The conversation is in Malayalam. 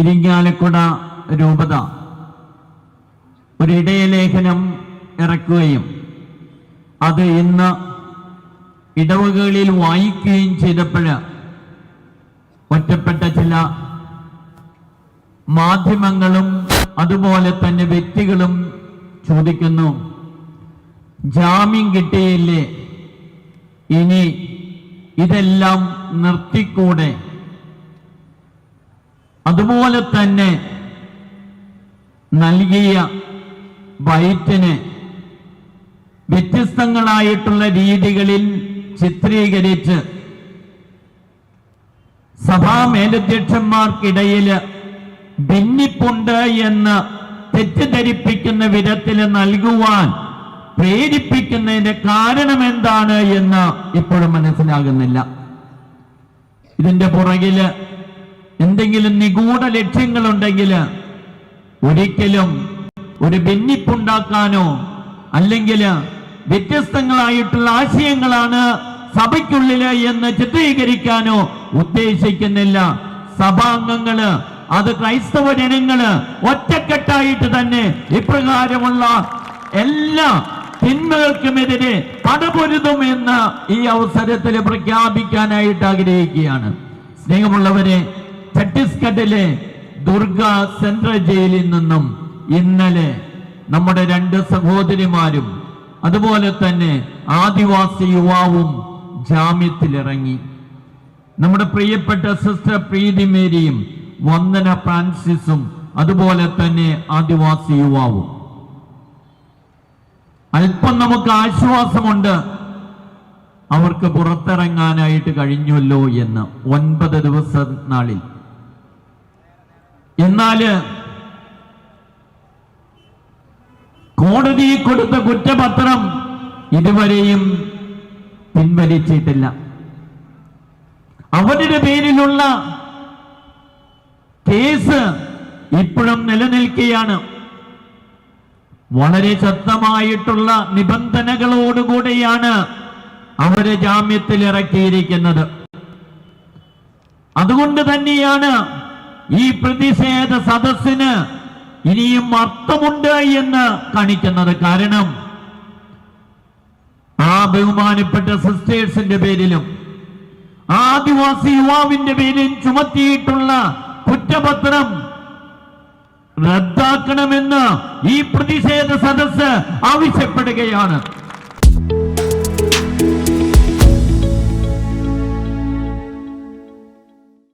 ഇരിങ്ങാലക്കുട രൂപത. ഒരു ഇടയലേഖനം ഇറക്കുകയും അത് ഇന്ന് ഇടവകളിൽ വായിക്കുകയും ചെയ്തപ്പോൾ ഒറ്റപ്പെട്ട ചില മാധ്യമങ്ങളും അതുപോലെ തന്നെ വ്യക്തികളും ചോദിക്കുന്നു ജാമ്യം കിട്ടിയില്ലേ? ഇനി ഇതെല്ലാം നിർത്തിക്കൂടെ? അതുപോലെ തന്നെ നൽകിയ ബൈറ്റിന് വ്യത്യസ്തങ്ങളായിട്ടുള്ള രീതികളിൽ ചിത്രീകരിച്ച് സഭാ മേലധ്യക്ഷന്മാർക്കിടയിൽ ഭിന്നിപ്പുണ്ട് എന്ന് തെറ്റിദ്ധരിപ്പിക്കുന്ന വിധത്തിൽ നൽകുവാൻ പ്രേരിപ്പിക്കുന്നതിന്റെ കാരണം എന്താണ് എന്ന് ഇപ്പോഴും മനസ്സിലാകുന്നില്ല. ഇതിന്റെ പുറകിൽ എന്തെങ്കിലും നിഗൂഢ ലക്ഷ്യങ്ങളുണ്ടെങ്കിൽ ഒരിക്കലും ഒരു ഭിന്നിപ്പുണ്ടാക്കാനോ അല്ലെങ്കിൽ വ്യത്യസ്തങ്ങളായിട്ടുള്ള ആശയങ്ങളാണ് സഭയ്ക്കുള്ളിൽ എന്ന് ചിത്രീകരിക്കാനോ ഉദ്ദേശിക്കുന്നില്ല. സഭാംഗങ്ങൾ അത് ക്രൈസ്തവ ജനങ്ങൾ ഒറ്റക്കെട്ടായിട്ട് തന്നെ ഇപ്രകാരമുള്ള എല്ലാ തിന്മകൾക്കുമെതിരെ പടപൊരുതും എന്ന് ഈ അവസരത്തിൽ പ്രഖ്യാപിക്കാനായിട്ട് ആഗ്രഹിക്കുകയാണ്. സ്നേഹമുള്ളവരെ ഛത്തീസ്ഗഡിലെ ദുർഗ സെൻട്രൽ ജയിലിൽ നിന്നും ഇന്നലെ നമ്മുടെ രണ്ട് സഹോദരിമാരും അതുപോലെ തന്നെ ആദിവാസി യുവാവും ജാമ്യത്തിലിറങ്ങി. നമ്മുടെ പ്രിയപ്പെട്ട സിസ്റ്റർ പ്രീതി മേരിയും വന്ദന ഫ്രാൻസിസും അതുപോലെ തന്നെ ആദിവാസി യുവാവും. അല്പം നമുക്ക് ആശ്വാസമുണ്ട്. അവർക്ക് പുറത്തിറങ്ങാനായിട്ട് കഴിഞ്ഞല്ലോ എന്ന്. ഒൻപത് ദിവസ നാളിൽ. എന്നാൽ കോടതി കൊടുത്ത കുറ്റപത്രം ഇതുവരെയും പിൻവലിച്ചിട്ടില്ല. അവരുടെ പേരിലുള്ള കേസ് ഇപ്പോഴും നിലനിൽക്കുകയാണ്. വളരെ ശക്തമായിട്ടുള്ള നിബന്ധനകളോടുകൂടിയാണ് അവരെ ജാമ്യത്തിൽ ഇറക്കിയിരിക്കുന്നത് അതുകൊണ്ട് തന്നെയാണ് ഈ പ്രതിഷേധ സദസ്സിന് ഇനിയും അർത്ഥമുണ്ട് എന്ന് കാണിക്കുന്നത് കാരണം ആ ബഹുമാനപ്പെട്ട സിസ്റ്റേഴ്സിന്റെ പേരിലും ആദിവാസി യുവാവിന്റെ പേരിൽ ചുമത്തിയിട്ടുള്ള കുറ്റപത്രം റദ്ദാക്കണമെന്ന് ഈ പ്രതിഷേധ സദസ്സ് ആവശ്യപ്പെടുകയാണ്.